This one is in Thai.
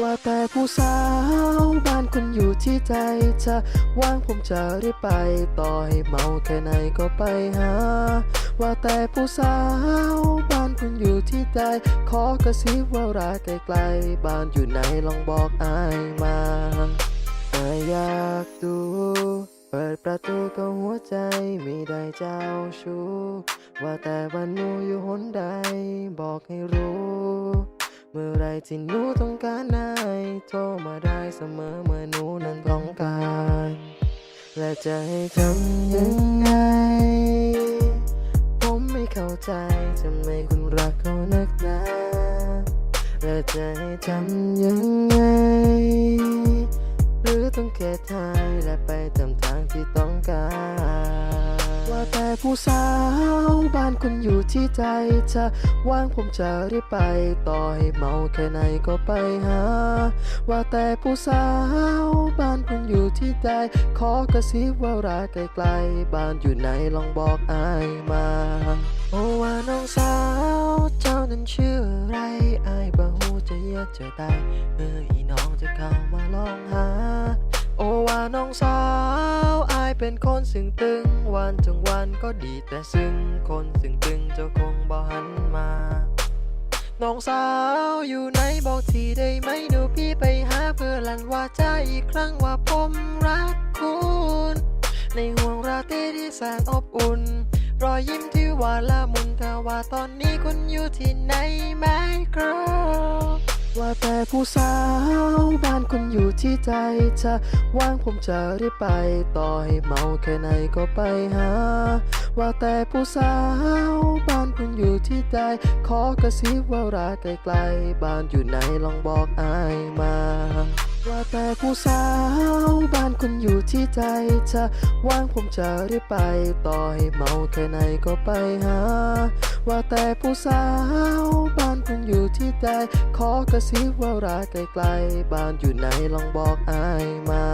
ว่าแต่ผู้สาวบ้านคุณอยู่ที่ใจจะว่างผมจะรีบไป ต่อให้เมาแค่ไหนก็ไปหา ว่าแต่ผู้สาวบ้านคุณอยู่ที่ใจ ขอกระซิบว่ารักไกลๆบ้านอยู่ไหนลองบอกอายมาอายอยากดูเปิดประตูก็หัวใจไม่ได้เจ้าชู้ว่าแต่บ้านนูอยู่หนใดบอกให้รู้ ที่หนูต้องการนายโทรมาได้เสมอเมื่อหนูนั้นต้องการ และจะให้ทำยังไง ผมไม่เข้าใจทำไมคุณรักเขานักหนาและจะให้ทำยังไง หรือต้องแค่ทายและไปตามทางที่ต้องการ ผู้สาวบ้านคุณอยู่ที่ใจจะว่างผมจะรีบไป ต่อให้เมาแค่ไหนก็ไปหา ว่าแต่ผู้สาวบ้านคุณอยู่ที่ใจขอกระซิบว่ารักไกลๆบ้านอยู่ไหนลองบอกอายมา โอ้ว่าน้องสาวเจ้านั้นชื่ออะไรอายบ่ฮู้จะเยียดจะตายเมื่ออีน้องจะเข้ามาลองหา โอ้ว่าน้องสาว เป็นคนซึ่งตึงวันจังวันก็ดีแต่ซึ่งคนซึ่งตึงเจ้าคงบ่หันมา น้องสาวอยู่ไหนบอกทีได้ไหมเดี๋ยวพี่ไปหาเพื่อลันว่าจาอีกครั้งว่าผมรักคุณ ในห่วงราตรีที่แสนอบอุ่น รอยยิ้มที่หวานละมุนถ้าว่าตอนนี้คุณอยู่ที่ไหนไหมครับ ว่าแต่ผู้สาวบ้านคุณอยู่ที่ใจจะว่างผมจะรีบไป ต่อให้เมาแค่ไหนก็ไปหา ว่าแต่ผู้สาวบ้านคุณอยู่ที่ใจขอกระซิบว่ารักไกลๆบ้านอยู่ไหนลองบอกอายมา ว่าแต่ผู้สาวบ้านคุณอยู่ที่ใจจะว่างผมจะรีบไป ต่อให้เมาแค่ไหนก็ไปหา ว่าแต่ผู้สาวบ้าน คงอยู่ที่ใจขอกระซิบว่ารักไกลๆบ้านอยู่ไหนลองบอกอายมา